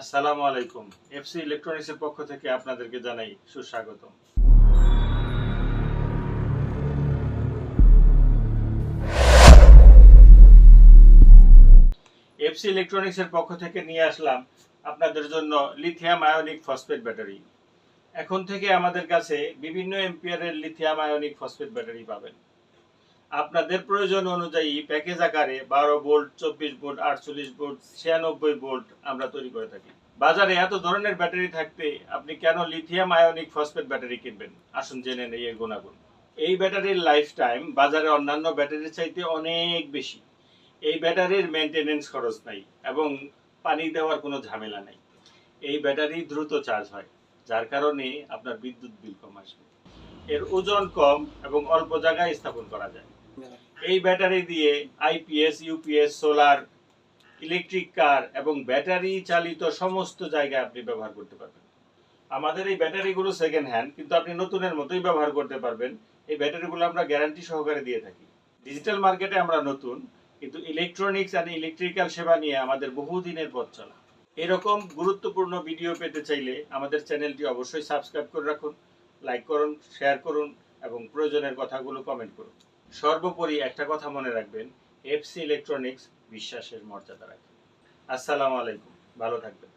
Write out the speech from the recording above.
আসসালামু আলাইকুম। এফসি ইলেকট্রনিক্সের পক্ষ থেকে আপনাদেরকে জানাই সুস্বাগতম। এফসি ইলেকট্রনিক্সের পক্ষ থেকে নিয়ে আসলাম আপনাদের জন্য লিথিয়াম আয়নিক ফসফেট ব্যাটারি। এখন থেকে আমাদের কাছে বিভিন্ন এম্পিয়ারের লিথিয়াম আয়নিক ফসফেট ব্যাটারি পাবেন। আপনাদের প্রয়োজন অনুযায়ী প্যাকেজ আকারে বারো ভোল্ট চব্বিশ ভোল্ট আটচল্লিশ ভোল্ট ছিয়ানব্বই ভোল্ট আমরা তৈরি করে থাকি। বাজারে এত ধরনের ব্যাটারি থাকতে আপনি কেন লিথিয়াম আয়নিক ফসফেট ব্যাটারি কিনবেন? আসুন জেনে নেই এর গুণাগুণ। এই ব্যাটারির লাইফ টাইম বাজারে অন্যান্য ব্যাটারির চাইতে অনেক বেশি। এই ব্যাটারির মেনটেনেন্স খরচ নাই এবং পানি দেওয়ার কোনো ঝামেলা নাই। এই ব্যাটারি দ্রুত চার্জ হয়, যার কারণে আপনার বিদ্যুৎ বিল কম আসবে। এর ওজন কম এবং অল্প জায়গায় স্থাপন করা যায়। এই ব্যাটারি দিয়ে IPS, UPS, solar, electric car এবং ব্যাটারি চালিত সমস্ত জায়গায় আপনি ব্যবহার করতে পারবেন। আমাদের এই ব্যাটারিগুলো সেকেন্ড হ্যান্ড কিন্তু আপনি নতুনের মতোই ব্যবহার করতে পারবেন। এই ব্যাটারিগুলো আমরা গ্যারান্টি সহকারে দিয়ে থাকি। ডিজিটাল মার্কেটে আমরা নতুন, কিন্তু ইলেকট্রনিক্স আর ইলেকট্রিক্যাল সেবা নিয়ে আমাদের বহুদিনের পথ চলা। এরকম গুরুত্বপূর্ণ ভিডিও পেতে চাইলে আমাদের চ্যানেলটি অবশ্যই সাবস্ক্রাইব করে রাখুন লাইক করুন শেয়ার করুন এবং প্রয়োজনের কথাগুলো কমেন্ট করুন। সর্বোপরি একটা কথা মনে রাখবেন এফসি ইলেকট্রনিক্স বিশ্বাসের মর্যাদা রাখবেন আসসালামু আলাইকুম ভালো থাকবেন।